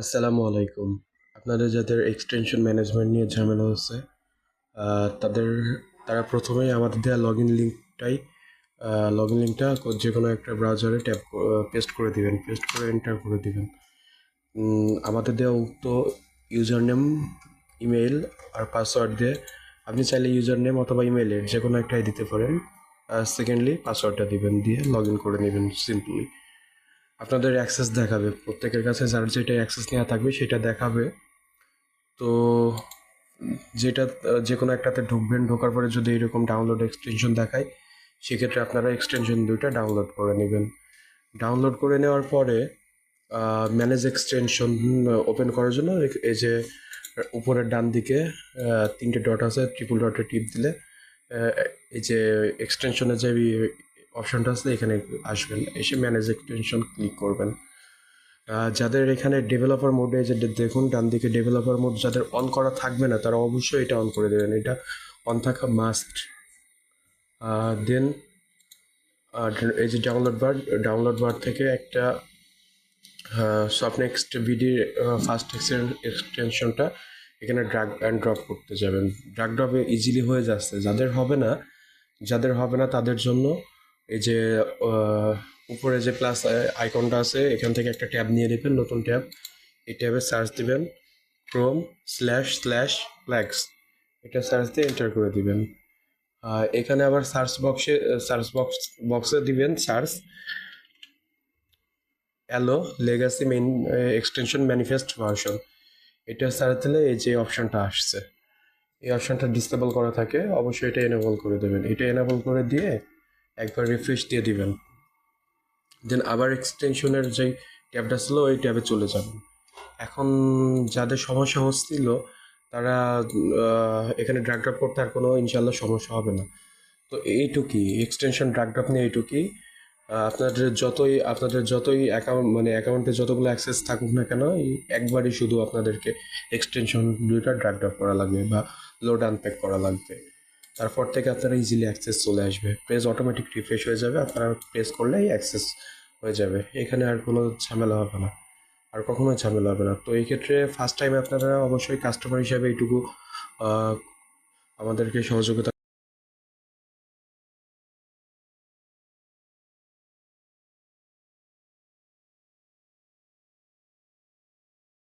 আসসালামু আলাইকুম। আপনাদের যাদের এক্সটেনশন ম্যানেজমেন্ট নিয়ে ঝামেলা হচ্ছে তাদের, তারা প্রথমেই আমাদের দেওয়া লগ ইন লিঙ্কটাই লগ ইন লিঙ্কটা যে কোনো একটা ব্রাউজারে ট্যাপ পেস্ট করে দিবেন পেস্ট করে এন্টার করে দিবেন। আমাদের দেওয়া উক্ত ইউজার নেম ইমেল আর পাসওয়ার্ড দিয়ে আপনি চাইলে ইউজার নেম অথবা ইমেলের যে কোনো একটাই দিতে পারেন সেকেন্ডলি পাসওয়ার্ডটা দিবেন, দিয়ে লগ ইন করে নেবেন সিম্পলি আপনাদের অ্যাক্সেস দেখাবে। প্রত্যেকের কাছে যার যেটা অ্যাক্সেস নেওয়া থাকবে সেটা দেখাবে। তো যেটা যে কোনো একটাতে ঢুকবেন, ঢোকার পরে যদি এরকম ডাউনলোড এক্সটেনশন দেখায়, সেক্ষেত্রে আপনারা এক্সটেনশন দুইটা ডাউনলোড করে নেবেন। ডাউনলোড করে নেওয়ার পরে ম্যানেজ এক্সটেনশন ওপেন করার জন্য এই- যে, উপরের ডান দিকে তিনটে ডট আছে ট্রিপল ডটে টিপ দিলে এই যে এক্সটেনশনের যে অপশনটা আছে, এখানে আসবেন, এসে ম্যানেজ এক্সটেনশন ক্লিক করবেন। যাদের এখানে ডেভেলপার মোডে যে দেখুন, ডান দিকে ডেভেলপার মোড যাদের অন করা থাকবে না, তারা অবশ্যই এটা অন করে দেবেন। এটা অন থাকা মাস্ট দেন এই যে ডাউনলোড বার ডাউনলোড বার থেকে একটা সফটনেক্সট বিডি ফার্স্ট এক্সটেনশনটা এখানে ড্রাগ অ্যান্ড ড্রপ করতে যাবেন। ড্রাগ ড্রপে ইজিলি হয়ে যাচ্ছে। যাদের হবে না, যাদের হবে না তাদের জন্য এই যে উপরে যে প্লাস আইকনটা আছে, এখান থেকে একটা ট্যাব নিয়ে নেবেন, নতুন ট্যাব। এই ট্যাবে সার্চ দিবেন ক্রোম স্ল্যাশ স্ল্যাশ ফ্ল্যাক্স এটা সার্চ দিয়ে এন্টার করে দিবেন। এখানে আবার সার্চ বক্সে সার্চ বক্স বক্সে দিবেন search allow legacy main extension manifest version এটা সার্চ দিলে এই যে অপশনটা আসছে। এই অপশনটা ডিসেবল করা থাকে, অবশ্যই এটা এনেবল করে দেবেন। এটা এনেবল করে দিয়ে একবার রিফ্রেশ দিয়ে দিবেন। দেন আবার এক্সটেনশনের যেই ট্যাবটা ছিল, ওই ট্যাবে চলে যাবেন। এখন যাদের সমস্যা হচ্ছিল, তারা এখানে ড্রাগ ড্রপ করতে আর কোনো ইনশাল্লাহ সমস্যা হবে না। তো এইটুকুই এক্সটেনশন ড্রাগ ড্রপ নিয়ে এইটুকুই। আপনাদের যতই আপনাদের যতই অ্যাকাউন্ট মানে অ্যাকাউন্টে যতগুলো অ্যাক্সেস থাকুক না কেন, এই একবারই শুধু আপনাদেরকে এক্সটেনশন দুইটা ড্রাগ ড্রপ করা লাগবে বা লোড আনপ্যাক করা লাগবে। তারপর থেকে আপনারা ইজিলি অ্যাক্সেস চলে আসবে। পেজ অটোমেটিক রিফ্রেশ হয়ে যাবে, আপনারা প্রেস করলেই অ্যাক্সেস হয়ে যাবে। এখানে আর কোনো ঝামেলা হবে না, আর কখনো ঝামেলা হবে না। তো এই ক্ষেত্রে ফার্স্ট টাইম আপনারা অবশ্যই কাস্টমার হিসাবে এইটুকু আমাদেরকে সহযোগিতা